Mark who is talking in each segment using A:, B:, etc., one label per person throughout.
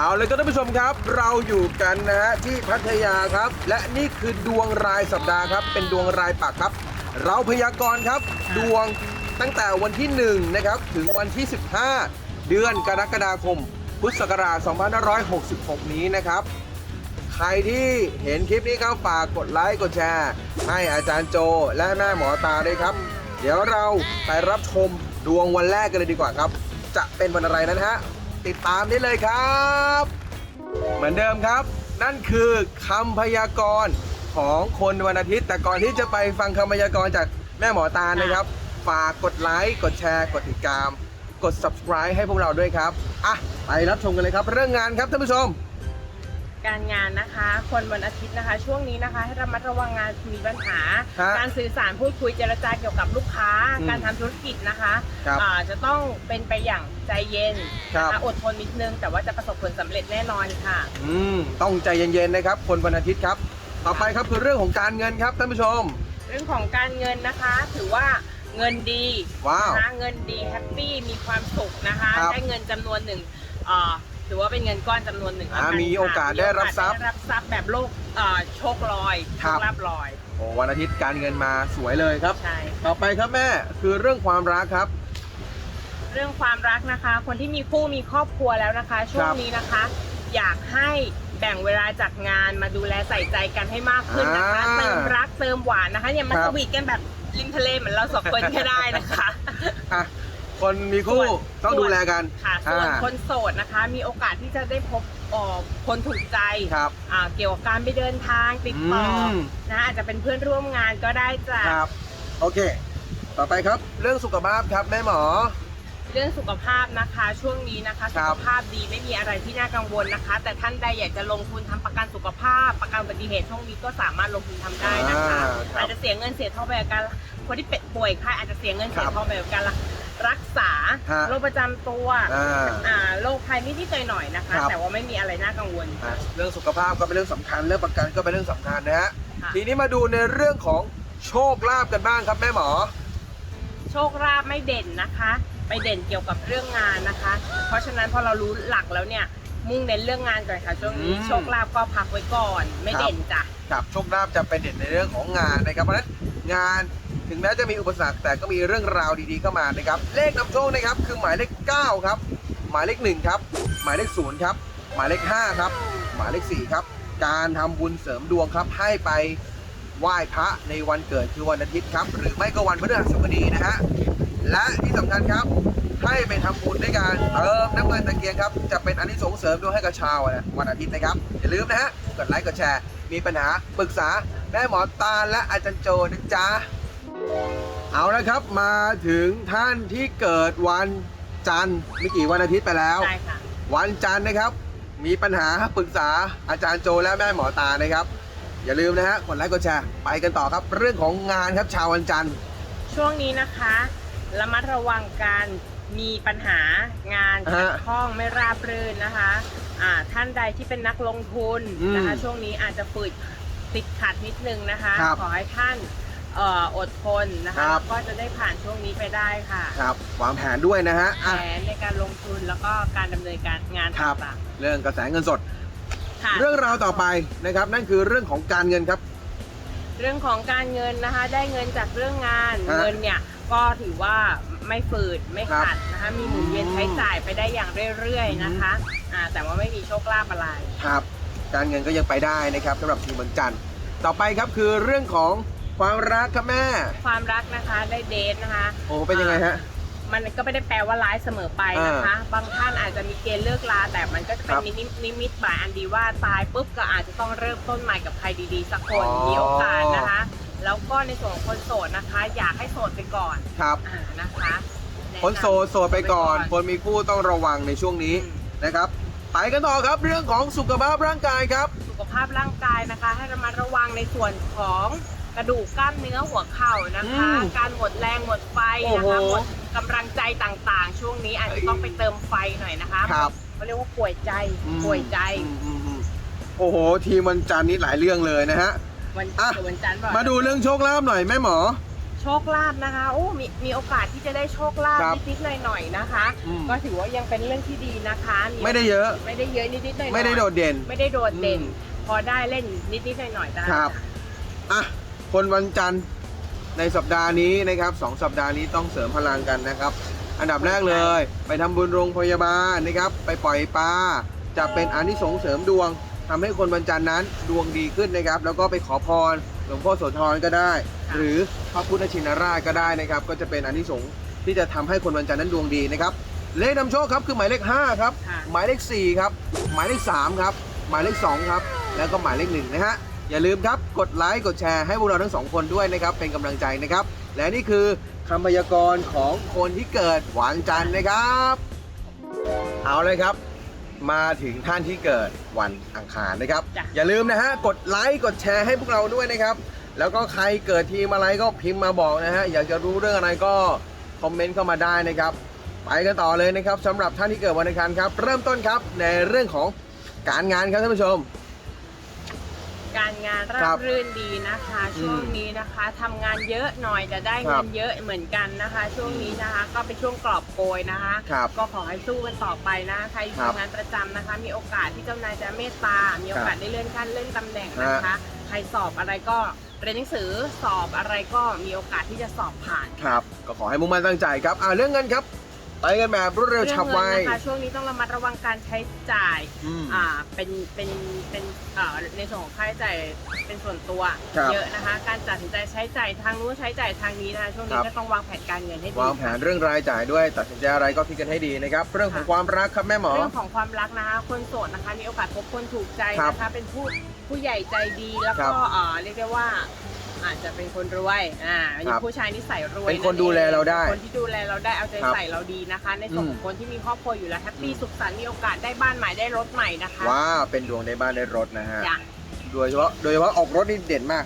A: เอาเลยก็ท่านผู้ชมครับ เราอยู่กันนะฮะที่พัทยาครับ และนี่คือดวงรายสัปดาห์ครับ เป็นดวงรายปักครับ เราพยากรณ์ครับดวงตั้งแต่วันที่1นะครับถึงวันที่ 15 เดือนกรกฎาคม พุทธศักราช 2566 นี้นะครับ ใครที่เห็นคลิปนี้ก็ฝากกดไลค์กดแชร์ ให้อาจารย์โจและแม่หมอตาด้วยครับ เดี๋ยวเราไปรับชมดวงวันแรกกันเลยดีกว่าครับ จะเป็นวันอะไรนั้นฮะ ติดตามได้เลยครับ เหมือนเดิมครับ นั่นคือคำพยากรณ์ของคนวันอาทิตย์ แต่ก่อนที่จะไปฟังคำพยากรณ์จากแม่หมอตานะครับ ฝากกดไลค์กดแชร์ กดติดตาม กด subscribe ให้พวกเราด้วยครับ อะ ไปรับชมกันเลยครับ เรื่องงานครับท่านผู้ชม
B: การงานนะคะ คนวันอาทิตย์นะคะ ช่วงนี้นะคะ ให้ระมัดระวังงานมีปัญหา
A: ฮะ
B: การสื่อสารพูดคุยเจรจาเกี่ยวกับลูกค้า
A: อืม
B: การทำธุรกิจนะคะ
A: ครับ
B: อ่าจะต้องเป็นไปอย่างใจเย็น
A: ครับ
B: นะคะอดทนนิดนึง แต่ว่าจะประสบผลสำเร็จแน่นอนค่ะ
A: อืมต้องใจเย็นๆนะครับ คนวันอาทิตย์ครับ ต่อไปครับคือเรื่องของการเงินครับท่านผู้ชม
B: เรื่องของการเงินนะคะ ถือว่าเงินดี
A: ว้าว
B: นะคะเงินดีแฮปปี้มีความสุขนะคะ
A: ครับ
B: ได้เงินจำนวนหนึ่งอ่าถือว่าเป็นเงินก้อนจำนวนหนึ่ง
A: อ่า
B: แล้วน
A: มีโอกาส
B: ค่ะ
A: ได้รับทรัพย์
B: มีโอกาสได้รับทรัพย์แบบโลกอ่าโชคลอยโช
A: ครั
B: ค
A: บ
B: ลาภลอย
A: โอ้วันอาทิตย์การเงินมาสวยเลยครับ
B: ใช่
A: ต่อไปครับแม่คือเรื่องความรักครับ
B: เรื่องความรักนะคะ คนที่มีคู่มีครอบครัวแล้วนะคะ ช่วงนี้นะคะ อยากให้แบ่งเวลาจากงานมาดูแลใส่ใจกันให้มากขึ้นนะคะ
A: อ่า
B: เติมรักเติมหวานนะคะเนี่ยมา
A: ครั
B: ส
A: บ
B: วีทกันแบบริมทะเลเหมือนเราสองคนก็ได้นะคะ
A: อะ คนมีคู่
B: ส่วน
A: ต้องดูแลกัน
B: ค่ะส่วน
A: อ่า
B: คนโสดนะคะ มีโอกาสที่จะได้พบเอ่อคนถูกใจ
A: ครับ
B: อ่าเกี่ยวกับการไปเดินทางติดต่ออ
A: ม
B: นะอาจจะเป็นเพื่อนร่วมงานก็ได้จ้ะ
A: ครับ โอเค ต่อไปครับเรื่องสุขภาพครับแม่หมอ
B: เรื่องสุขภาพนะคะ ช่วงนี้นะคะ
A: ค
B: สุ
A: รั
B: ข
A: บ
B: ภาพดีไม่มีอะไรที่น่ากังวลนะคะ แต่ท่านใดอยากจะลงทุนทำประกันสุขภาพ ประกันอุบัติเหตุช่วงนี้ก็สามารถลงทุนทำได้นะคะ
A: อ่าครับ
B: อาจจะเสียเงินเสียทองไปกับการคนที่เป็นป่วยค่ะอาจจะเสียเงินเสีย
A: ครับ
B: ทองไปกับการ รักษา
A: ฮะ
B: โรคประจำตัว
A: อ่า
B: อ่าโรคภัยนิดๆหน่อยๆนะคะ
A: ครับ
B: แต่ว่าไม่มีอะไรน่ากังวล
A: อะเรื่องสุขภาพก็เป็นเรื่องสำคัญ เรื่องประกันก็เป็นเรื่องสำคัญนะฮะ
B: ค่ะ
A: ทีนี้มาดูในเรื่องของโชคลาภกันบ้างครับแม่หมอ
B: โชคลาภไม่เด่นนะคะไปเด่นเกี่ยวกับเรื่องงานนะคะ เพราะฉะนั้นพอเรารู้หลักแล้วเนี่ย มุ่งเน้นเรื่องงานก่อนค่ะช่วงนี้
A: อืม
B: โชคลาภก็พักไว้ก่อน ไม่เด่นจ้ะ
A: ครับโชคลาภจะเป็นเด่นในเรื่องของงานนะครับเพราะฉะนั้นงาน ถึงแม้จะมีอุปสรรคแต่ก็มีเรื่องราวดีๆเข้ามานะครับ เลขนำโชคนะครับคือหมายเลข 9 ครับ หมายเลข 1 ครับ หมายเลข 0 ครับ หมายเลข 5 ครับ หมายเลข 4 ครับ การทำบุญเสริมดวงครับ ให้ไปไหว้พระในวันเกิดคือวันอาทิตย์ครับ หรือไม่ก็วันพฤหัสบดีนะฮะ และที่สำคัญครับ ให้ไปทำบุญด้วยการเติมน้ำมันตะเกียงครับ จะเป็นอันนี้ส่งส์เสริมดวงให้กับชาววันอาทิตย์นะครับ อย่าลืมนะฮะ กดไลค์ กดแชร์ มีปัญหาปรึกษาแม่หมอตาลและอาจารย์โจนะจ๊ะ เอาละครับมาถึงท่านที่เกิดวันจันทร์เมื่อกี้วันอาทิตย์ไปแล้ว
B: ใช่ค่ะ
A: วันจันทร์นะครับ มีปัญหาปรึกษาอาจารย์โจและแม่หมอตานะครับ อย่าลืมนะฮะกดไลค์กดแชร์ไปกันต่อครับ เรื่องของงานครับชาววันจันทร์
B: ช่วงนี้นะคะระมัดระวังการมีปัญหางานขัด
A: ฮะ
B: ข้องไม่ราบรื่นนะคะอ่าท่านใดที่เป็นนักลงทุนนะคะ
A: อืม
B: ช่วงนี้อาจจะฝืดติดขัดนิดนึงนะคะ
A: ครับ
B: ขอให้ท่าน เอ่ออดทนนะ
A: ครั
B: คะ
A: บ
B: แล้วก็จะได้ผ่านช่วงนี้ไปได้ค่ะ
A: ครับวางแผนด้วยนะฮะ
B: แผ
A: อะ
B: นในการลงทุนแล้วก็การดำเนินการงาน
A: ครับ
B: ต่าง
A: เรื่องกระแสเงินสด
B: ๆค่ะ
A: เรื่องราวต่อไปนะครับ นั่นคือเรื่องของการเงินครับ
B: เรื่องของการเงินนะคะ ได้เงินจากเรื่องงาน
A: ฮะ
B: เงินเนี่ยก็ถือว่าไม่ฝืดไม่
A: ครับ
B: ขัดนะคะมีหมุนเวียนใช้จ่ายไปได้อย่างเรื่อยๆนะคะอ่าแต่ว่าไม่มีโชคลาภอะไร
A: ครับ การเงินก็ยังไปได้นะครับสำหรับทีมวันจันทร์ต่อไปครับคือเรื่องของ ความรักครับแม่
B: ความรักนะคะได้เดทนะคะ
A: โอ้เป็นยังไงฮะ
B: มันก็ไม่ได้แปลว่าร้ายเสมอไปนะคะ บางท่านอาจจะมีเกณฑ์เลิกลาแต่มันก็จะเป็
A: คนรับ
B: นิมิตนิมิตหมายอันดีว่าตายปุ๊บก็อาจจะต้องเริ่มต้นใหม่กับใครดีๆสักคน
A: อ๋อ
B: มีโอกาสนะคะ แล้วก็ในส่วนของคนโสดนะคะ อยากให้โสดไปก่อน
A: ครับ
B: อ่านะคะแะำ
A: คนโสดโสดไปก่อน คนมีคู่ต้องระวังในช่วงนี้
B: อืม
A: นะครับ ไปกันต่อครับเรื่องของสุขภาพร่างกายครับ
B: สุขภาพร่างกายนะคะ ให้ระมัดระวังในส่วนของ กระดูกกล้ามเนื้อหัวเข่านะคะ
A: อืม
B: การหมดแรงหมดไฟ
A: โอ้
B: นะ
A: โห
B: คะหมดกำลังใจต่างๆ ช่วงนี้อาจจะต้องไปเติมไฟหน่อยนะคะ
A: ครับ
B: เขาเรียกว่าป่วยใจ
A: อืม
B: ป่วยใจ
A: อืมอืมอืมโอ้โห ทีมวันจันทร์นี้หลายเรื่องเลยนะฮะ
B: วัน
A: อะ
B: วันจันทร์บอก
A: มาดูเรื่องโชคลาภหน่อยแม่หมอ
B: โชคลาภนะคะโอ้มีมีโอกาสที่จะได้โชคลาภ
A: ครับ
B: นิดๆหน่อยๆนะคะ
A: อืม
B: ก็ถือว่ายังเป็นเรื่องที่ดีนะคะมี
A: ไม่ได้เยอะ
B: ไม่ได้เยอะนิดๆหน่อยๆ
A: ไม่ได้โดดเด่น
B: ไม่ได้โดดเด่น
A: อืม
B: พอได้เล่นนิดๆหน่อยๆได้
A: ครับ อะ คนวันจันทร์ในสัปดาห์นี้นะครับสองสัปดาห์นี้ต้องเสริมพลังกันนะครับ อันดับแรกเลย ไปทำบุญโรงพยาบาลนะครับ ไปปล่อยปลาจะเป็นอานิสงส์เสริมดวงทำให้คนวันจันทร์นั้นดวงดีขึ้นนะครับ แล้วก็ไปขอพรหลวงพ่อโสธรก็ได้ หรือพระพุทธชินราชก็ได้นะครับ ก็จะเป็นอานิสงส์ที่จะทำให้คนวันจันทร์นั้นดวงดีนะครับเลขนำโชคครับคือหมายเลข 5 ครับ หมายเลข 4 ครับ หมายเลข 3 ครับ หมายเลข 2 ครับ แล้วก็หมายเลข 1 นะฮะ อย่าลืมครับกดไลค์กดแชร์ให้พวกเราทั้งสองคนด้วยนะครับเป็นกำลังใจนะครับ และนี่คือคำพยากรณ์ของคนที่เกิดวันจันทร์นะครับ เอาเลยครับ มาถึงท่านที่เกิดวันอังคารนะครับ
B: จ้ะ
A: อย่าลืมนะฮะกดไลค์กดแชร์ให้พวกเราด้วยนะครับ แล้วก็ใครเกิดทีมอะไรก็พิมพ์มาบอกนะฮะอยากจะรู้เรื่องอะไรก็คอมเมนต์เข้ามาได้นะครับไปกันต่อเลยนะครับสำหรับท่านที่เกิดวันอังคารครับ เริ่มต้นครับในเรื่องของการงานครับท่านผู้ชม
B: การงาน
A: ครั
B: รา
A: บบ
B: รื่นดีนะคะ
A: อืม
B: ช่วงนี้นะคะทำงานเยอะหน่อยจะได้
A: ครั
B: เงิ
A: บ
B: นเยอะเหมือนกันนะคะ ช่วงนี้นะคะก็เป็นช่วงกรอบโกยนะคะ
A: ครับ
B: ก็ขอให้สู้กันต่อไปนะใคร
A: ครับ
B: ทำงานประจำนะคะ มีโอกาสที่เจ้านายจะเมตตา มีโอกาสได้เลื่อนขั้นเลื่อนตำแหน่งนะคะ ใครสอบอะไรก็เรียนหนังสือสอบอะไรก็มีโอกาสที่จะสอบผ่าน
A: ครับ ก็ขอให้มุ่งมั่นตั้งใจครับอ่าเรื่องเงินครับ ไปกันแบบรวดเร็ว
B: เรื่
A: ฉับ
B: เงิ
A: ไว
B: นะคะช่วงนี้ต้องระมัดระวังการใช้จ่าย
A: อืม
B: อ่าเป็นเป็นเป็นอ่าในส่วนของค่าใช้จ่ายเป็นส่วนตัว
A: ครับ
B: เยอะนะคะ การตัดสินใจใช้จ่ายทางนู้นใช้จ่ายทางนี้นะคะช่วง
A: ค
B: นี้
A: รับ
B: ก็ต้องวางแผนการเงินให้ดี
A: วางแผนเรื่องรายจ่ายด้วย ตัดสินใจอะไรก็คิดกันให้ดีนะครับ เรื่องของความรักครับแม่หมอ
B: เรื่องของความรักนะคะคนโสดนะคะมีโอกาสพบคนถูกใจ
A: ครับ
B: นะคะเป็นผู้ผู้ใหญ่ใจดีแล้ว
A: ครั
B: ก็
A: บ
B: อ่าเรียกได้ว่า อาจจะเป็นคนรวยอ่ามี
A: ครับ
B: ผู้ชายนิสัยรวย
A: เป็นคน
B: อง
A: ดูแลเราได้
B: เป็นคนที่ดูแลเราได้เอาใจ
A: ครับ
B: ใส่เราดีนะคะ ในส่วน
A: อืม
B: ของคนที่มีครอบครัวอยู่แล้วแฮปปี้
A: อืม
B: สุขสันต์มีโอกาสได้บ้านใหม่ได้รถใหม่นะคะ
A: ว้าเป็นดวงในบ้านในรถนะฮะ
B: จ้ะ
A: โดยเฉพาะโดยเฉพาะออกรถนี่เด่นมาก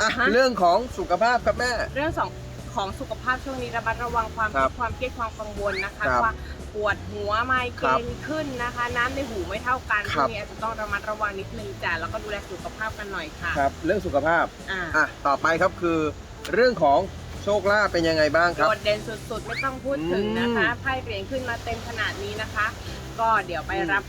A: อะ
B: ฮะ
A: เรื่องของสุขภาพครับแม่
B: เรื่องสอง ของสุขภาพช่วงนี้ระมัดระวังความ
A: ครั
B: คิ
A: บ
B: ดความเครียดความกังวลนะคะ
A: ครับ
B: ว่าปวดหัวไมเก
A: ค
B: ร
A: รับ
B: นขึ้นนะคะ น้ำในหูไม่เท่ากัน
A: ค
B: ช่
A: รั
B: ว
A: บ
B: งนี้อาจจะต้องระมัดระวังนิดนึงจ้ะแล้วก็ดูแลสุขภาพกันหน่อยค่ะ
A: ครับ เรื่องสุขภาพ
B: อ่า
A: อะ ต่อไปครับคือ เรื่องของโชคลาภเป็นยังไงบ้างครับ
B: โดดเด่นสุดๆ ไม่ต้องพูดถึงนะคะไพ่เหรียญขึ้นมาเต็มขนาดนี้นะคะ ก็เดี๋ยวไป
A: อืม
B: รับ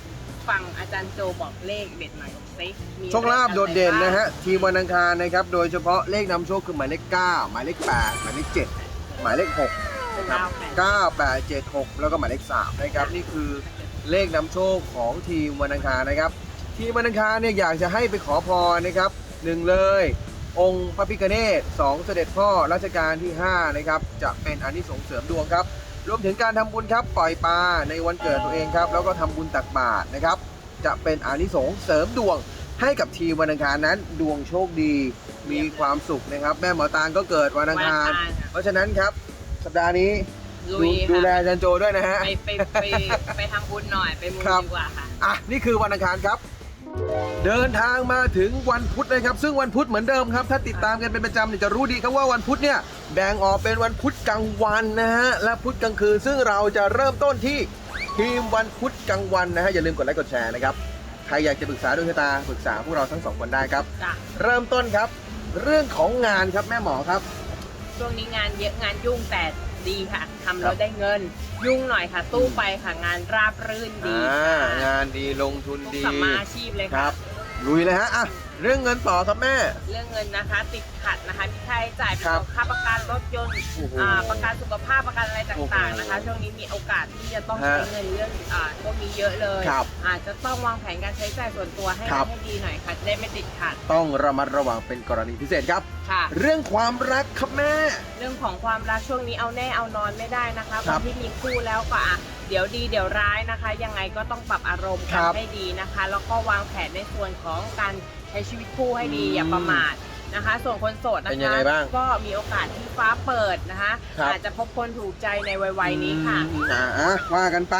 B: ฟังอาจารย์โจบอกเลขเด็ดหน่อย สิมี
A: โชคลาภ
B: ขอ
A: โด
B: ไร
A: ดเด่น
B: บ้าง
A: นะฮะทีมวันอังคารนะครับโดยเฉพาะเลขนำโชคคือหมายเลข9หมายเลข8หมายเลข7หมายเลข6นะครับ
B: เก้าแปด
A: 9 8 7 6 แล้วก็หมายเลข3นะครับนี่คือเลขนำโชคของทีมวันอังคารนะครับ ทีมวันอังคารเนี่ยอยากจะให้ไปขอพรนะครับหนึ่งเลย องค์พระพิฆเนศสองเสด็จพ่อรัชกาลที่5นะครับจะเป็นอานิสงส์เสริมดวงครับรวมถึงการทำบุญครับปล่อยปลาในวันเกิดตัวเองครับแล้วก็ทำบุญตักบาตรนะครับ จะเป็นอานิสงส์เสริมดวงให้กับทีมวันอังคารนั้น ดวงโชคดีมีความสุขนะครับ แม่หมอตาลก็เกิดวันอังคาร
B: วันอังคารค่ะ
A: เพราะฉะนั้นครับสัปดาห์นี้
B: ลุ
A: ดู
B: ย
A: ดูแล
B: ค่ะ
A: อาจารย์โจด้วยนะฮะ
B: ไปไปไปไปทำบุญหน่อยไปมู
A: ครับ
B: ดีกว่าค่ะ
A: อะนี่คือวันอังคารครับ เดินทางมาถึงวันพุธนะครับ ซึ่งวันพุธเหมือนเดิมครับ ถ้าติดตามกันเป็นประจำเนี่ยจะรู้ดีครับว่าวันพุธเนี่ยแบ่งออกเป็นวันพุธกลางวันนะฮะและพุธกลางคืนซึ่งเราจะเริ่มต้นที่ ทีมวันพุธกลางวันนะฮะอย่าลืมกดไลค์กดแชร์นะครับใครอยากจะปรึกษาดวงชะตาปรึกษาพวกเราทั้งสองคนได้ครับ
B: จ้ะ
A: เริ่มต้นครับ เรื่องของงานครับแม่หมอครับ
B: ช่วงนี้งานเยอะงานยุ่งแต่ดีค่ะทำ
A: ครั
B: แล้ว
A: บ
B: ได้เงิน ยุ่งหน่อยค่ะ ตู้ไปค่ะงานราบรื่นดี
A: อ่า
B: ค่ะ
A: งานดีลงทุน
B: ทุก
A: ดี
B: สัมมาอาชีพเลย
A: ค
B: ค่ะ
A: รับ ลุยเลยฮะอะ เรื่องเงินต่อครับแม่
B: เรื่องเงินนะคะติดขัดนะคะมีค่าใช้จ่าย
A: ครับ
B: ค่าประกันรถยนต์
A: โอ้โห
B: อ่าประกันสุขภาพประกันอะไรต่างๆนะคะ
A: โอ้โห
B: ช่วงนี้มีโอกาสที่จะต้อง
A: ฮะ
B: ใช้เงินเรื่องอ่าพวกนี้เยอะเลย
A: ครับ
B: อาจจะต้องวางแผนการใช้จ่ายส่วนตัวให้
A: ครับ
B: ให้ดีหน่อยค่ะจะได้ไม่ติดขัด
A: ต้องระมัดระวังเป็นกรณีพิเศษครับ
B: ค่ะ
A: เรื่องความรักครับแม่
B: เรื่องของความรักช่วงนี้เอาแน่เอานอนไม่ได้นะคะ
A: ครั
B: ค
A: บ
B: นที่มีคู่แล้วก็อะ เดี๋ยวดีเดี๋ยวร้ายนะคะ ยังไงก็ต้องปรับอารมณ์
A: ค
B: กั
A: รั
B: น
A: บ
B: ให้ดีนะคะ แล้วก็วางแผนในส่วนของการใช้ชีวิตคู่ให้ดี
A: อืม
B: อย่าประมาทนะคะ ส่วนคนโสดนะ
A: เป็นยั
B: คะ
A: งไงบ้าง
B: ก็มีโอกาสที่ฟ้าเปิดนะคะ
A: ครับ
B: อาจจะพบคนถูกใจในวัยๆนี้ค่ะ
A: อืมอ่าอะว่ากันไป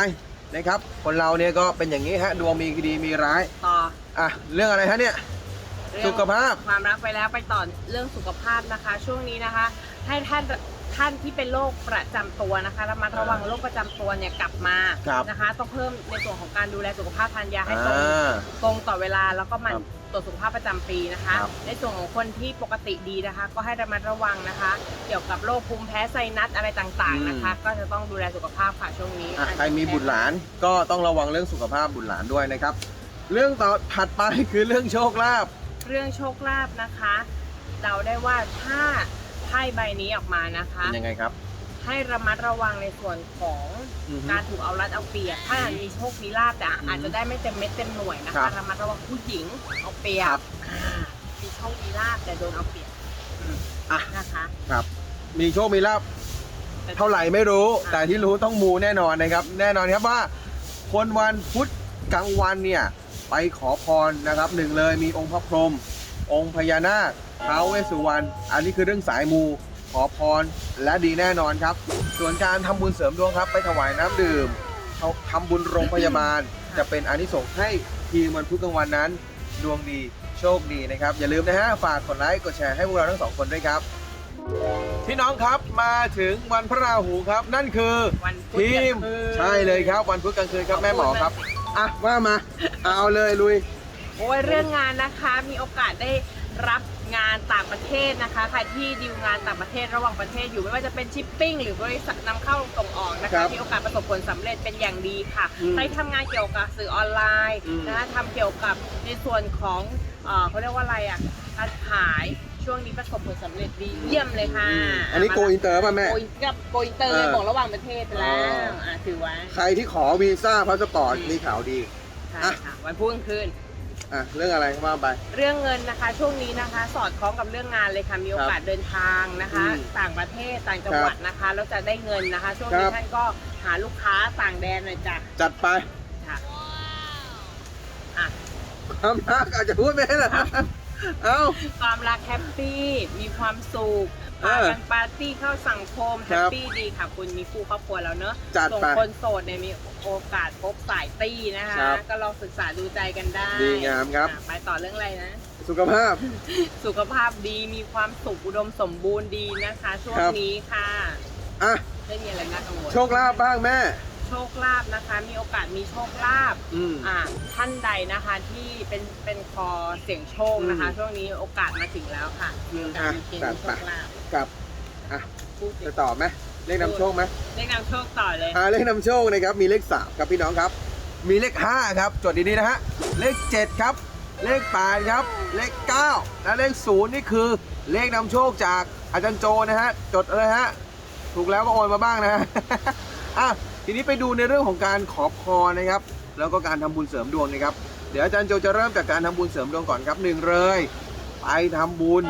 A: นะครับ คนเราเนี่ยก็เป็นอย่างนี้ฮะดวงมีดีมีร้าย
B: ต่อ
A: อะเรื่องอะไรฮะเนี่ย
B: เรื่อง
A: สุขภาพ
B: ความรักไปแล้วไปต่อเรื่องสุขภาพนะคะ ช่วงนี้นะคะ ให้ท่าน ทท่านที่เป็นโรคประจำตัวนะคะระมัดระวังโรคประจำตัวเนี่ยกลับมา
A: ครับ
B: นะคะ ต้องเพิ่มในส่วนของการดูแลสุขภาพทานยาให้ตรง
A: อ่า
B: ตรงต่อเวลาแล้วก็หมัน
A: ครับ
B: ตรวจสุขภาพประจำปีนะคะ
A: ครับ
B: ในส่วนของคนที่ปกติดีนะคะ ก็ให้ระมัดระวังนะคะ เกี่ยวกับโรคภูมิแพ้ไซนัสอะไรต่างๆนะคะ ก็จะต้องดูแลสุขภาพค่ะช่วงนี้
A: อะใครมีบุตรหลานก็ต้องระวังเรื่องสุขภาพบุตรหลานด้วยนะครับ เรื่องต่อถัดไปคือเรื่องโชคลาภ
B: เรื่องโชคลาภนะคะเดาได้ว่าถ้าไพ่ใบนี้ออกมานะคะ
A: เป็นยังไงครับ
B: ให้ระมัดระวังในส่วนของ
A: อือฮึ
B: การถูกเอารัดเอาเปรียบ ถ้ามีโชคมีลาบแต่อาจจะได้ไม่เต็มเม็ดเต็มหน่วยนะ
A: ครั
B: คะ
A: บ
B: ระมัดระวังผู้หญิงเอาเปรีย
A: ครับบ
B: อ่ามีโชคมีลาบแต่โดนเอาเปรียบ
A: อะ
B: นะคะ
A: ครับ มีโชค มีลาภเท่าไหร่ไม่รู้
B: อะ
A: แต่ที่รู้ต้องมูแน่นอนนะครับ แน่นอนครับว่า คนวันพุธกลางวันเนี่ย ไปขอพรนะครับหนึ่งเลยมีองค์พระพรหม องค์พญานาคท้าวเวสสุวรรณอันนี้คือเรื่องสายมู ขอพรและดีแน่นอนครับ ส่วนการทำบุญเสริมดวงครับ ไปถวายน้ำดื่มทำบุญโรงพยาบาล จะเป็นอานิสงส์ให้ทีมวันพุธกลางวันนั้น ดวงดีโชคดีนะครับ อย่าลืมนะฮะฝากกดไลค์กดแชร์ให้พวกเราทั้งสองคนด้วยครับพี่น้องครับมาถึงวันพระราหูครับ นั่นคือ
B: วันพุธ
A: ทีม
B: กลางคืน
A: ใช่เลยครับ วันพุธกลางคืนครับแม่หมอครับอะว่ามาเอาเลยลุย
B: โอ้ยเรื่องงานนะคะมีโอกาสได้รับงานต่างประเทศนะคะใครที่ดีลงานต่างประเทศระหว่างประเทศอยู่ไม่ว่าจะเป็นชิปปิ้งหรือบริษัทนำเข้าส่งออกนะ
A: ครั
B: คะ
A: บ
B: มีโอกาสประสบผลสำเร็จเป็นอย่างดีค่ะ
A: อืม
B: ใครทำงานเกี่ยวกับสื่อออนไลน์
A: อืม
B: นะคะทำเกี่ยวกับในส่วนของเอ่อเขาเรียกว่าอะไรอะการขายช่วงนี้ประสบผลสำเร็จดีเยี่ยมเลยค่ะ
A: อันนี้โกอินเตอร์ป่ะแม่
B: โกอินกับโกอินเตอร์
A: เออ
B: บอกระหว่างประเทศไปแล้
A: อ๋
B: ว
A: ออ่
B: อะถือไว้
A: ใครที่ขอวีซ่าพาสปอร์ตมีข่าวดี
B: ใช่
A: อะ
B: ค่ะวันพุ่งคืน
A: อะเรื่องอะไรว่าไป
B: เรื่องเงินนะคะช่วงนี้นะคะ สอดคล้องกับเรื่องงานเลยค่ะมีโอกาสเดินทางนะคะ
A: อืม
B: ต่างประเทศต่างจังหวัดนะคะแล้วจะได้เงินนะคะ ช่วง
A: ค
B: นี้
A: รับ
B: ท่านก็หาลูกค้าต่างแดนหน่อยจ้ะ
A: จัดไป
B: ค่ะอะ
A: ความรักอาจจะพูดไม่ได้เหรอ เอ้า
B: ความรักแฮปปี้มีความสุข
A: เอ
B: พา
A: อ
B: กันปาร์ตี้เข้าสังคม
A: ค
B: แฮ
A: รั
B: ป
A: บ
B: ปี้ดีค่ะคุณมีคู่ครอบครัวแล้วเนอะ
A: จัด
B: ส่ง
A: ไป
B: คนโสดเนี่ยมีโอกาสพบสายตี้นะคะ
A: ครับ
B: ก็ลองศึกษาดูใจกันได้
A: ดีงามครับ
B: อะไปต่อเรื่องอะไรนะ
A: สุขภาพ
B: สุขภาพดีมีความสุขอุดมสมบูรณ์ดีนะคะ ช่วง
A: ครับ
B: นี้ค่ะ
A: อะ
B: ไม่มีอะไรน่ากังวล
A: โชคลาภบ้างแม่
B: โชคลาภนะคะ มีโอกาสมีโชคลาภ
A: อืม
B: อ่าท่านใดนะคะที่เป็นเป็นคอเสียงโชคนะคะ
A: อืม
B: ช่วงนี้โอกาสมาถึงแล้วค่ะมีโอกาส
A: อะ
B: มีเกณฑ์
A: จัด
B: มีโช
A: ไป
B: คลาภ
A: กับอะ
B: พูดสิ
A: จะต่อไหมเลขนำโชคไหม
B: เลขนำโชคต่อเลย
A: อ่าเลขนำโชคนะครับมีเลขสามครับพี่น้องครับ มีเลขห้าครับจดดีๆนะฮะเลขเจ็ดครับ เลขแปดครับ เลขเก้าและเลขศูนย์นี่คือเลขนำโชคจากอาจารย์โจนะฮะจดเลยฮะถูกแล้วก็โอนมาบ้างนะฮะ อะ ทีนี้ไปดูในเรื่องของการขอพรนะครับ แล้วก็การทำบุญเสริมดวงนะครับ เดี๋ยวอาจารย์โจจะเริ่มจากการทำบุญเสริมดวงก่อนครับหนึ่งเลยไปทำบุญ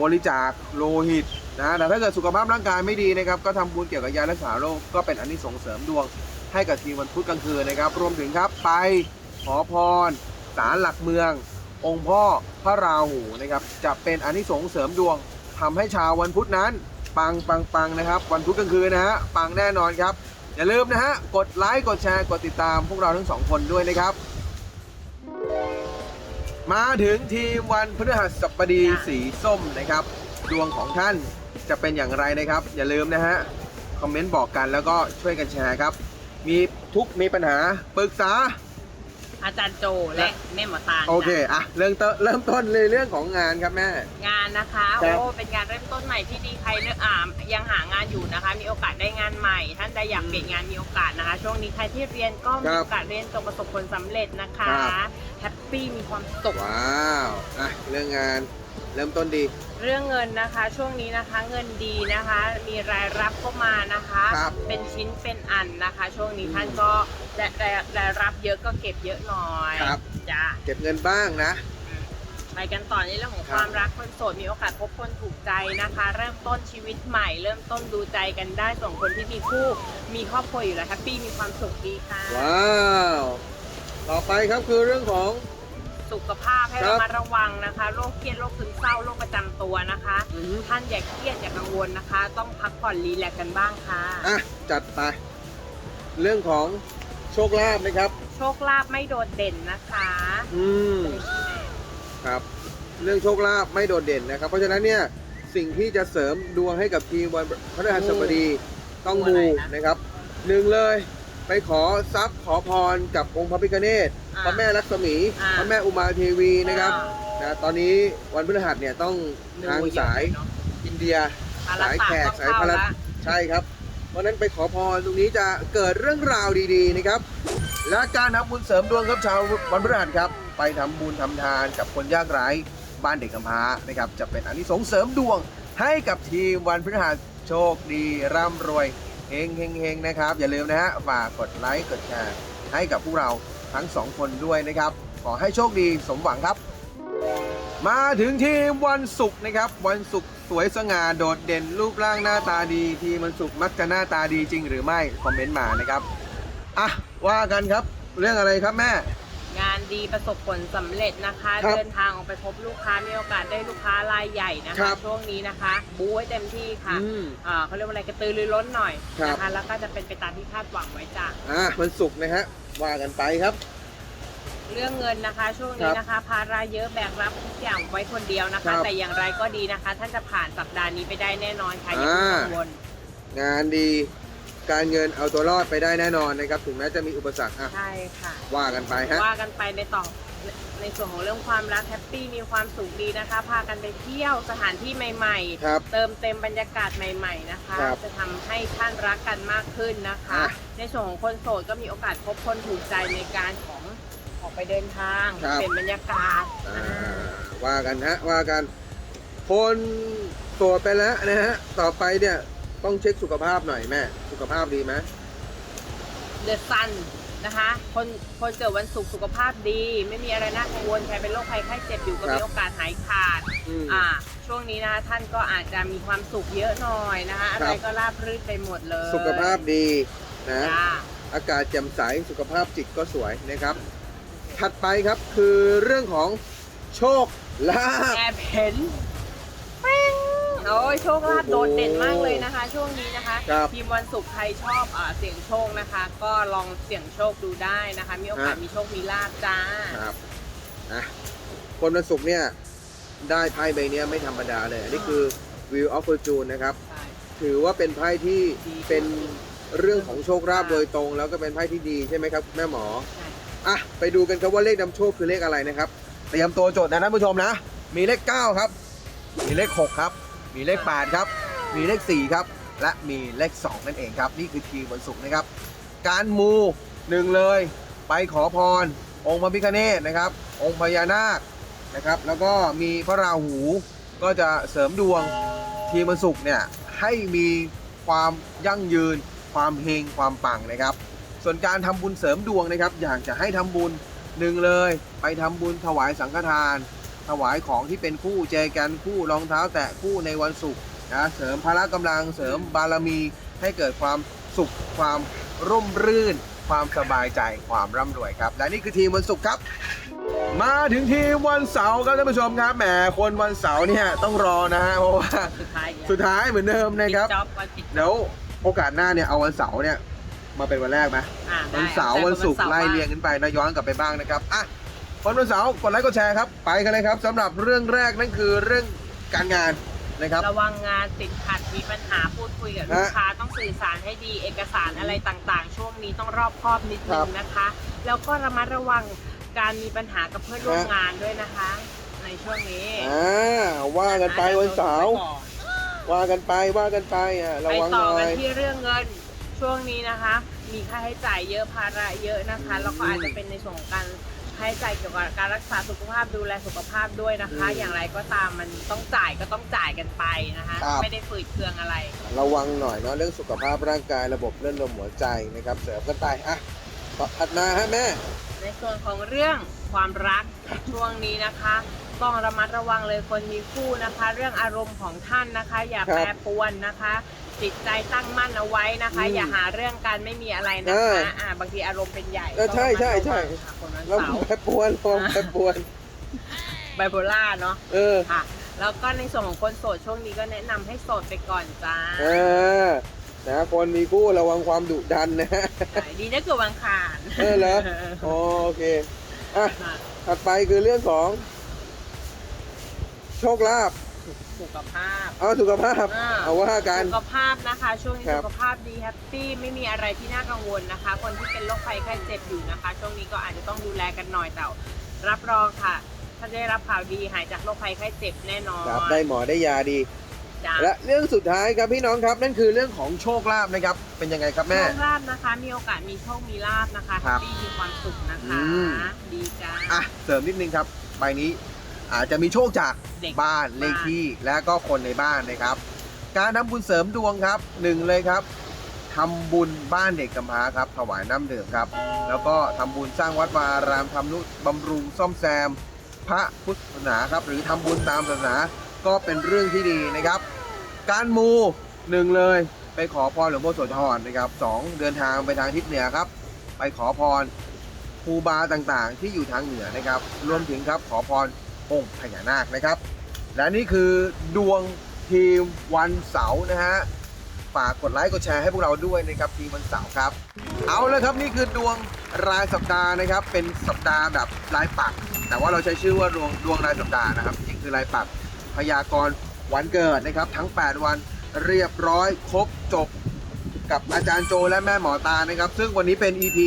A: บริจาคโลหิตนะแต่ถ้าเกิดสุขภาพร่างกายไม่ดีนะครับ ก็ทำบุญเกี่ยวกับยารักษาโรคก็เป็นอันนี้ส่งส์เสริมดวงให้กับทีมวันพุธกลางคืนนะครับ รวมถึงครับไปขอพรศาลหลักเมือง องค์พ่อพระราหูนะครับจะเป็นอันนี้ส่งส์เสริมดวงทำให้ชาววันพุธนั้น ปังปังปังนะครับ วันพุธกลางคืนนะฮะปังแน่นอนครับ อย่าลืมนะฮะ กดไลค์ กดแชร์ กดติดตามพวกเราทั้งสองคนด้วยนะครับ มาถึงทีมวันพฤหัสบดี
B: จ้ะ
A: สีส้มนะครับ ดวงของท่านจะเป็นอย่างไรนะครับ อย่าลืมนะฮะ คอมเมนต์บอกกันแล้วก็ช่วยกันแชร์ครับ มีทุกข์มีปัญหาปรึกษา
B: อาจารย์โจและแม่หมอตาล
A: โอเค
B: จ้ะ
A: อะเริ่มต้นเริ่มต้นเลยเรื่องของงานครับแม่
B: งานนะคะ
A: ครับ
B: โอ้เป็นงานเริ่มต้นใหม่ที่ดีใครเลือกอ่ายังหางานอยู่นะคะ มีโอกาสได้งานใหม่ ท่านใดอยากเปลี่ยนงานมีโอกาสนะคะ ช่วงนี้ใครที่เรียนก็มีโอกาสเรียนจงประสบผลสำเร็จนะคะ
A: ครับ
B: แฮปปี้มีความสุข
A: ว้าวอะเรื่องงาน เริ่มต้นดี
B: เรื่องเงินนะคะช่วงนี้นะคะเงินดีนะคะ มีรายรับเข้ามานะคะ
A: ครับ
B: เป็นชิ้นเป็นอันนะคะ ช่วงนี้ท่านก็รายรายรายรับเยอะก็เก็บเยอะหน่อย
A: ครับ
B: จ้า
A: เก็บเงินบ้างนะ
B: ไปกันต่อในเรื่องของ
A: ครับ
B: ความรักคนโสดมีโอกาสพบคนถูกใจนะคะ เริ่มต้นชีวิตใหม่ เริ่มต้นดูใจกันได้ส่วนคนที่มีคู่มีครอบครัวอยู่แล้วแฮปปี้มีความสุขดีค่ะ
A: ว้าว ต่อไปครับคือเรื่องของ
B: สุขภาพให้
A: ครับ
B: เรามาระวังนะคะโรคเครียดโรคซึมเศร้าโรคประจำตัวนะคะ
A: อือฮึ
B: ท่านอย่าเครียดอย่ากังวลนะคะ ต้องพักผ่อนรีแลกซ์กันบ้างค่ะ
A: อะ จัดไป เรื่องของโชคลาภนะครับ
B: โชคลาภไม่โดดเด่นนะคะ
A: อืม ครับ เรื่องโชคลาภไม่โดดเด่นนะครับ เพราะฉะนั้นเนี่ยสิ่งที่จะเสริมดวงให้กับทีมวันพฤหัสบดีต้อง
B: มู
A: มู
B: อะไรนะ
A: นะครับหนึ่งเลยไปขอทรัพย์ขอพรกับองค์พระพิฆเนศ
B: อ่า
A: พระแม่ลักษมี
B: อ่า
A: พระแม่อุมาเทวีนะครับ
B: อ่า
A: นะตอนนี้วันพฤหัสเนี่ยต้องทางสาย
B: เนอะ
A: อินเดีย
B: พารา
A: สาย
B: ตา
A: แขก
B: ต้อง
A: สาย
B: เข้า
A: พารา
B: ละ
A: ใช่ครับ เพราะฉะนั้นไปขอพรตรงนี้จะเกิดเรื่องราวดีๆนะครับ และการทำบุญเสริมดวงครับชาววันพฤหัสครับ ไปทำบุญทำทานกับคนยากไร้บ้านเด็กกำพร้านะครับ จะเป็นอานิสงส์เสริมดวงให้กับทีมวันพฤหัสโชคดีร่ำรวยเฮงเฮงเฮงนะครับ อย่าลืมนะฮะฝากกดไลค์กดแชร์ให้กับพวกเรา ทั้งสองคนด้วยนะครับ ขอให้โชคดีสมหวังครับ มาถึงทีมวันศุกร์นะครับ วันศุกร์สวยสง่าโดดเด่นรูปร่างหน้าตาดี ทีมวันศุกร์มักจะหน้าตาดีจริงหรือไม่คอมเมนต์มานะครับอะว่ากันครับเรื่องอะไรครับแม่
B: งานดีประสบผลสำเร็จนะคะ
A: ครับ
B: เดินทางออกไปพบลูกค้ามีโอกาสได้ลูกค้ารายใหญ่นะ
A: ครั
B: คะ
A: บ
B: ช่วงนี้นะคะบู๊ให้เต็มที่ค่ะ
A: อืม
B: อ่าเขาเรียกว่าอะไรกระตือรือร้นหน่อย
A: ครับ
B: นะคะแล้วก็จะเป็นไปตามที่คาดหวังไว้จ้ะ
A: อะวันศุกร์นะฮะ ว่ากันไปครับ
B: เรื่องเงินนะคะ ช่วงนี้นะคะ ภาระเยอะแบกรับทุกอย่างไว้คนเดียวนะ
A: ครั
B: คะ
A: บ
B: แต่อย่างไรก็ดีนะคะ ท่านจะผ่านสัปดาห์นี้ไปได้แน่นอนค่ะอย่าเพิ่ง
A: อ่า
B: กังวล
A: งานดีการเงินเอาตัวรอดไปได้แน่นอนนะครับ ถึงแม้จะมีอุปสรรคอะ
B: ใช่ค่ะ
A: ว่ากันไปฮะ
B: ว่ากันไปในต่อ ในส่วนของเรื่องความรักแฮปปี้มีความสุขดีนะคะ พากันไปเที่ยวสถานที่ใหม่ๆ
A: ครับ
B: เติมเต็มบรรยากาศใหม่ๆนะคะ
A: ครับ
B: จะทำให้ท่านรักกันมากขึ้นนะคะ
A: อะ
B: ในส่วนของคนโสดก็มีโอกาสพบคนถูกใจในการของออกไปเดินทาง
A: ครับ
B: เปลี่ยนบรรยากาศ
A: อ่าว่ากันฮะว่ากันคนโสดไปแล้วนะฮะต่อไปเนี่ยต้องเช็คสุขภาพหน่อยแม่ สุขภาพดีไหม
B: เดอะซัน นะคะ คนคนเกิดวันศุกร์สุขภาพดี ไม่มีอะไรน่ากังวลใครเป็นโรคภัยไข้เจ็บอยู่ก็
A: ครับ
B: มีโอกาสหายขาด
A: อืม
B: อ่าช่วงนี้นะคะท่านก็อาจจะมีความสุขเยอะหน่อยนะคะอะไรก็ราบรื่นไปหมดเลย
A: สุขภาพดีนะ
B: จ้า
A: อากาศแจ่มใสสุขภาพจิตก็สวยนะครับ ถัดไปครับคือเรื่องของโชคลาภ
B: แอบเห็นแป้ง โอ้ยโชคลาภโดดเด่นมากเลยนะคะ ช่วงนี้นะคะ
A: ครับ
B: ทีมวันศุกร์ใครชอบอ่าเสี่ยงโชคนะคะ ก็ลองเสี่ยงโชคดูได้นะคะ มีโอกาส
A: ฮะ
B: มีโชคมีลาภจ้า
A: ครับนะคนวันศุกร์เนี่ยได้ไพ่ใบเนี้ยไม่ธรรมดาเลย อันนี้คือ View of Fortune นะครับ
B: ใช่
A: ถือว่าเป็นไพ่ที่
B: ดี
A: เป็นเรื่องของโชคลาภ
B: ค่ะ
A: โดยตรง แล้วก็เป็นไพ่ที่ดีใช่ไหมครับแม่หมอ
B: ใช่
A: อะไปดูกันครับว่าเลขนำโชคคือเลขอะไรนะครับเตรียมตัวจดนะท่านผู้ชมนะ มีเลข 9 ครับ มีเลข 6 ครับ มีเลข 8 ครับ มีเลข 4 ครับ และมีเลข 2 นั่นเองครับ นี่คือทีมวันศุกร์นะครับ การมูหนึ่งเลย ไปขอพร องค์พระพิฆเนศนะครับ องค์พญานาคนะครับ แล้วก็มีพระราหูก็จะเสริมดวงทีมวันศุกร์เนี่ยให้มีความยั่งยืน ความเฮงความปังนะครับ ส่วนการทำบุญเสริมดวงนะครับ อยากจะให้ทำบุญหนึ่งเลย ไปทำบุญถวายสังฆทาน ถวายของที่เป็นคู่เจกันคู่รองเท้าแตะคู่ในวันศุกร์นะเสริมพละกำลังเสริมบารมีให้เกิดความสุขความร่มรื่น ความสบายใจความร่ำรวยครับ และนี่คือทีมวันศุกร์ครับ มาถึงทีมวันเสาร์ครับท่านผู้ชมครับแหมคนวันเสาร์เนี่ยต้องรอนะฮะเพราะว่า
B: สุดท้ายอีกแล้ว
A: สุดท้ายเหมือนเดิมนะครับ
B: ปิดจ็อบวันปิด
A: เดี๋ยวโอกาสหน้าเนี่ยเอาวันเสาร์เนี่ยมาเป็นวันแรกไหม
B: อ่าได้
A: วันเสาร์
B: แต่
A: วันศุกร์าไล่เรียงกันไปนะย้อนกลับไปบ้างนะครับอะ คนวันเสาร์กดไลค์กดแชร์ครับ ไปกันเลยครับสำหรับเรื่องแรกนั่นคือเรื่องการงานนะครับ
B: ระวังงานติดขัดมีปัญหาพูดคุยกับลูกค้าต้องสื่อสารให้ดีเอกสารอะไรต่างๆ ช่วงนี้ต้องรอบคอบนิด
A: ครั
B: นึ
A: บ
B: งนะคะ แล้วก็ระมัดระวังการมีปัญหากับเพื่อนร่วม
A: ฮะ
B: งานด้วยนะคะ ในช่วงนี้
A: อ่าว่ากันไปวันเสาร์ว่ากันไปว่ากันไปอะระ
B: ไป
A: วัง
B: ต่อ
A: หน่อ
B: กัน
A: ย
B: ที่เรื่องเงินช่วงนี้นะคะ มีค่าใช้จ่ายเยอะภาระเยอะนะคะ
A: อืม
B: แล้วก็อาจจะเป็นในส่วนของการ ค่าใช้จ่ายเกี่ยวกับการรักษาสุขภาพดูแลสุขภาพด้วยนะคะ
A: อืม
B: อย่างไรก็ตามมันต้องจ่ายก็ต้องจ่ายกันไปนะคะ
A: ครับ
B: ไม่ได้ฝืดเคืองอะไร
A: ระวังหน่อยเนาะเรื่องสุขภาพร่างกายระบบเลือดลมหัวใจนะครับ เสริมกันไปอะต่อถัดมาฮะแม่
B: ในส่วนของเรื่องความรักช่วงนี้นะคะ ต้องระมัดระวังเลยคนมีคู่นะคะ เรื่องอารมณ์ของท่านนะคะ อย่า
A: ครับ
B: แปรปรวนนะคะ จิตใจตั้งมั่นเอาไว้นะคะ
A: อืม
B: อย่าหาเรื่องกันไม่มีอะไรนะ
A: เออ
B: คะอ่าบางทีอารมณ์เป็นใหญ่
A: เออใช่ใช่ใช่
B: ต้องระมัดระวังค่ะ คนวัน
A: เรา
B: เสาร์
A: แปรปรวนลมแปรปรวน
B: ไบโพล่าเนาะ
A: เออ
B: ค่ะ แล้วก็ในส่วนของคนโสดช่วงนี้ก็แนะนำให้โสดไปก่อนจ้า
A: เออ นะคนมีคู่ระวังความดุดันนะฮะ
B: ใช่ดีนะเกิดวันคาร
A: เออเหรอ อ๋อโอเค อะ
B: ค่ะ
A: ถัดไปคือเรื่องของ โชคลาภ
B: สุขสุขภาพ
A: เอาสุขภาพ
B: อ่า
A: เอาว่ากัน
B: สุขภาพนะคะ ช่วงนี้
A: ครับ
B: สุขภาพดีแฮปปี้ไม่มีอะไรที่น่ากังวลนะคะ คนที่เป็นโรคภัยไข้เจ็บอยู่นะคะ ช่วงนี้ก็อาจจะต้องดูแลกันหน่อยแต่รับรองค่ะ ถ้าได้รับข่าวดีหายจากโรคภัยไข้เจ็บแน่นอน
A: ครับได้หมอได้ยาดี
B: จ้ะ
A: และเรื่องสุดท้ายครับพี่น้องครับ นั่นคือเรื่องของโชคลาภนะครับ เป็นยังไงครับแม่
B: โชคลาภนะคะ มีโอกาสมีโชค มีลาภนะคะ
A: ครับ
B: ที่มีความสุขนะคะ
A: อืม
B: ดีจ้า
A: อะเสริมนิดนึงครับใบนี้ อาจจะมีโชคจาก
B: เด็ก
A: บ้านเลขที่และก็คนในบ้านนะครับ การทำบุญเสริมดวงครับหนึ่งเลยครับทำบุญบ้านเด็กกำพร้าครับถวายน้ำดื่มครับ แล้วก็ทำบุญสร้างวัดวาอารามทำนุบำรุงซ่อมแซม พระพุทธศาสนาครับ หรือทำบุญตามศาสนาก็เป็นเรื่องที่ดีนะครับ การมูหนึ่งเลยไปขอพรหลวงพ่อโสธรนะครับสองเดินทางไปทางทิศเหนือครับ ไปขอพรครูบาต่างๆ ที่อยู่ทางเหนือนะครับ รวมถึงครับขอพร องค์พญานาคนะครับ และนี่คือดวงทีมวันเสาร์นะฮะฝากกดไลค์กดแชร์ให้พวกเราด้วยนะครับทีมวันเสาร์ครับ เอาละครับนี่คือดวงรายสัปดาห์นะครับ เป็นสัปดาห์แบบรายปัก แต่ว่าเราใช้ชื่อว่าดวงดวงรายสัปดาห์นะครับจริงๆคือรายปักพยากรณ์วันเกิดนะครับ ทั้ง 8 วันเรียบร้อยครบจบกับอาจารย์โจและแม่หมอตานะครับ ซึ่งวันนี้เป็น EP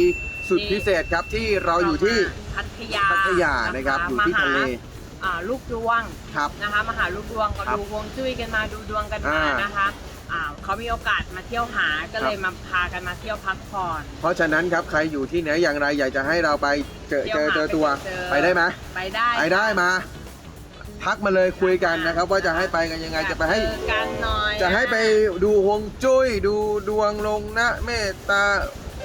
A: สุดพิเศษครับที่เราอยู่ที่
B: พัทยา
A: พัทยานะครับอยู่ที่ทะเล
B: มาหา อ่าลูกดวง
A: ครับ
B: นะคะมาหาลูกดวงก็
A: ครับ
B: ดูฮวงจุ้ยกันมาดูดวงกันมา
A: อ่าน
B: นะคะอ่าเขามีโอกาสมาเที่ยวหาก็เลย
A: ครับ
B: มาพากันมาเที่ยวพักผ่อน
A: เพราะฉะนั้นครับใครอยู่ที่ไหนอย่างไรอยากจะให้เราไปเจอ
B: เที่
A: เจ
B: ยว
A: อ
B: หา
A: เจอตัว
B: ไปเจอ
A: ไปได้ไหม
B: ไปได้
A: ไปได้มาทักมาเลยคุยกันนะครับ ว่าจะให้ไปกันยังไงจะไปให้
B: เจอกันหน่อย
A: จะให้ไปดูฮวงจุ้ยดูดวงลงนะเมตตา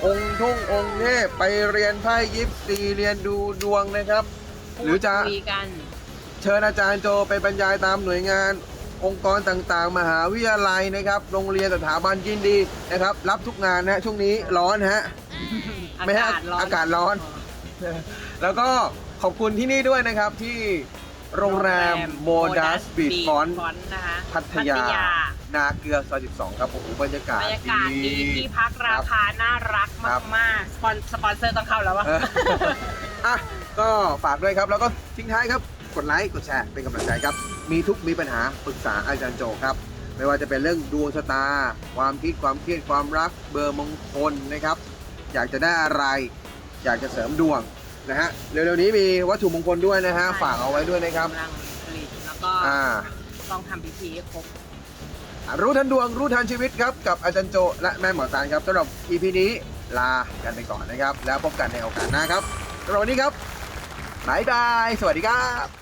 A: องค์ทุ่งองค์เทพไปเรียนไพ่ยิปซีเรียนดูดวงนะครับ หรือจะ
B: คุยกัน
A: เชิญอาจารย์โจไปบรรยายตามหน่วยงาน องค์กรต่างๆ มหาวิทยาลัยนะครับ โรงเรียนสถาบันยินดีนะครับ รับทุกงานนะช่วงนี้ร้อนฮะ ไม่ให้อากาศร้อน แล้วก็ขอบคุณที่นี่ด้วยนะครับที่โรงแรมโมดัสบี
B: Modus
A: ฟอน
B: Beach นะคะ
A: พัทยา นาเกลือซอย12ครับโอ้โหบรรยากาศ
B: บรรยากาศดีที่พักราคาน่ารัก
A: ครับ
B: มากๆสปอนสปอนเซอร์ต้องเข้าแล้ววะ
A: เอออะก็ฝากด้วยครับ แล้วก็ทิ้งท้ายครับ กดไลค์กดแชร์เป็นกำลังใจครับ มีทุกมีปัญหาปรึกษาอาจารย์โจครับ ไม่ว่าจะเป็นเรื่องดวงชะตา ความคิดความเครียดความรักเบอร์มงคลนะครับ อยากจะได้อะไร อยากจะเสริมดวงนะฮะเร็วๆนี้มีวัตถุมงคลด้วยนะฮะ
B: ใช่
A: ฝากเอาไว้ด้วยนะครับ
B: กำลังผลิตแล้วก็
A: อ่า
B: ต้องทำพิธีให้ครบ
A: รู้ทันดวงรู้ทันชีวิตครับกับอาจารย์โจและแม่หมอตานครับสำหรับ EP นี้ลากันไปก่อนนะครับ แล้วพบกันในโอกาสหน้าครับสำหรับวันนี้ครับบายบาย สวัสดีครับ